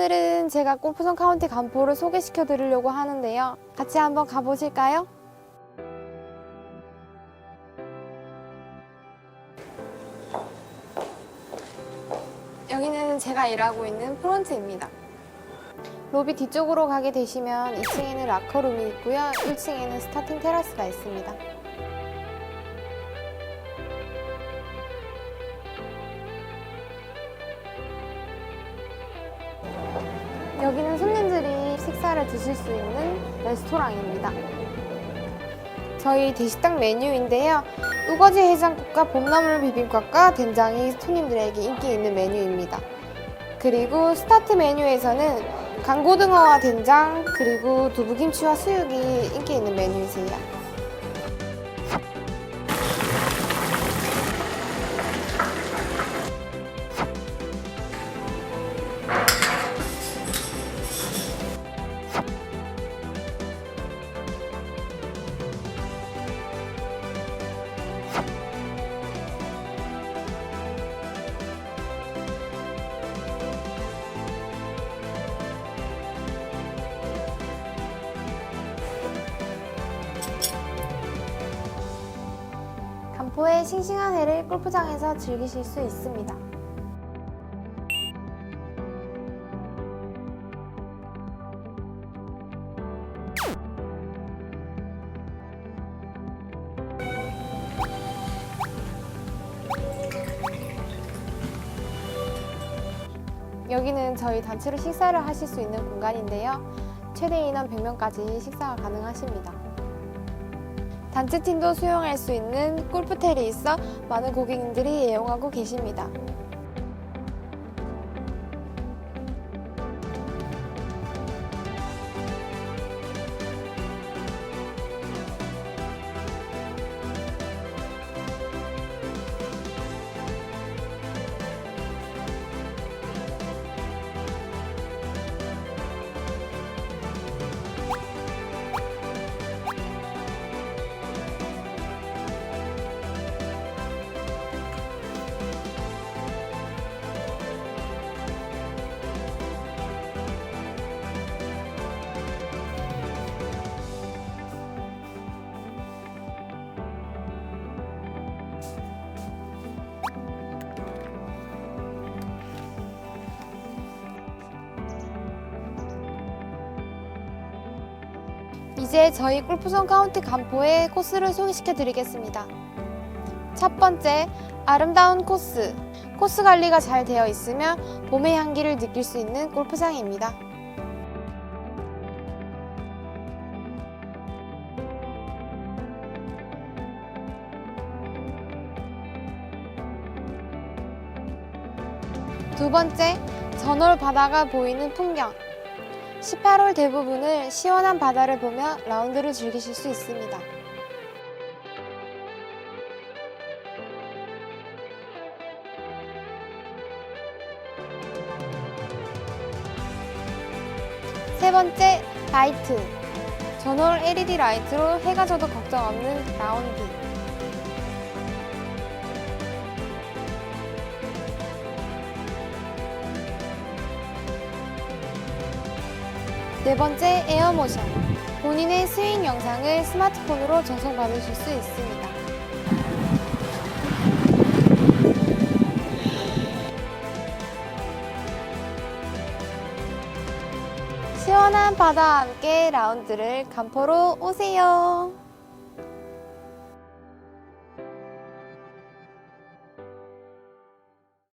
오늘은 제가 골프성 카운티 간포를 소개시켜 드리려고 하는데요. 같이 한번 가보실까요? 여기는 제가 일하고 있는 프론트입니다. 로비 뒤쪽으로 가게 되시면 2층에는 라커룸이 있고요. 1층에는 스타팅 테라스가 있습니다. 여기는 손님들이 식사를 드실 수 있는 레스토랑입니다. 저희 대식당 메뉴인데요. 우거지 해장국과 봄나물 비빔밥과 된장이 손님들에게 인기 있는 메뉴입니다. 그리고 스타트 메뉴에서는 강고등어와 된장 그리고 두부김치와 수육이 인기 있는 메뉴이세요. 간포의 싱싱한 회를 골프장에서 즐기실 수 있습니다. 여기는 저희 단체로 식사를 하실 수 있는 공간인데요. 최대 인원 100명까지 식사가 가능하십니다. 단체팀도 수용할 수 있는 골프텔이 있어 많은 고객님들이 애용하고 계십니다. 이제 저희 골프성 카운티 간포의 코스를 소개시켜 드리겠습니다. 첫 번째, 아름다운 코스. 코스 관리가 잘 되어 있으며 봄의 향기를 느낄 수 있는 골프장입니다. 두 번째, 전월 바다가 보이는 풍경. 18홀 대부분을 시원한 바다를 보며 라운드를 즐기실 수 있습니다. 세 번째, 라이트. 전월 LED 라이트로 해가 져도 걱정 없는 라운드. 네 번째, 에어모션. 본인의 스윙 영상을 스마트폰으로 전송받으실 수 있습니다. 시원한 바다와 함께 라운드를 간포로 오세요.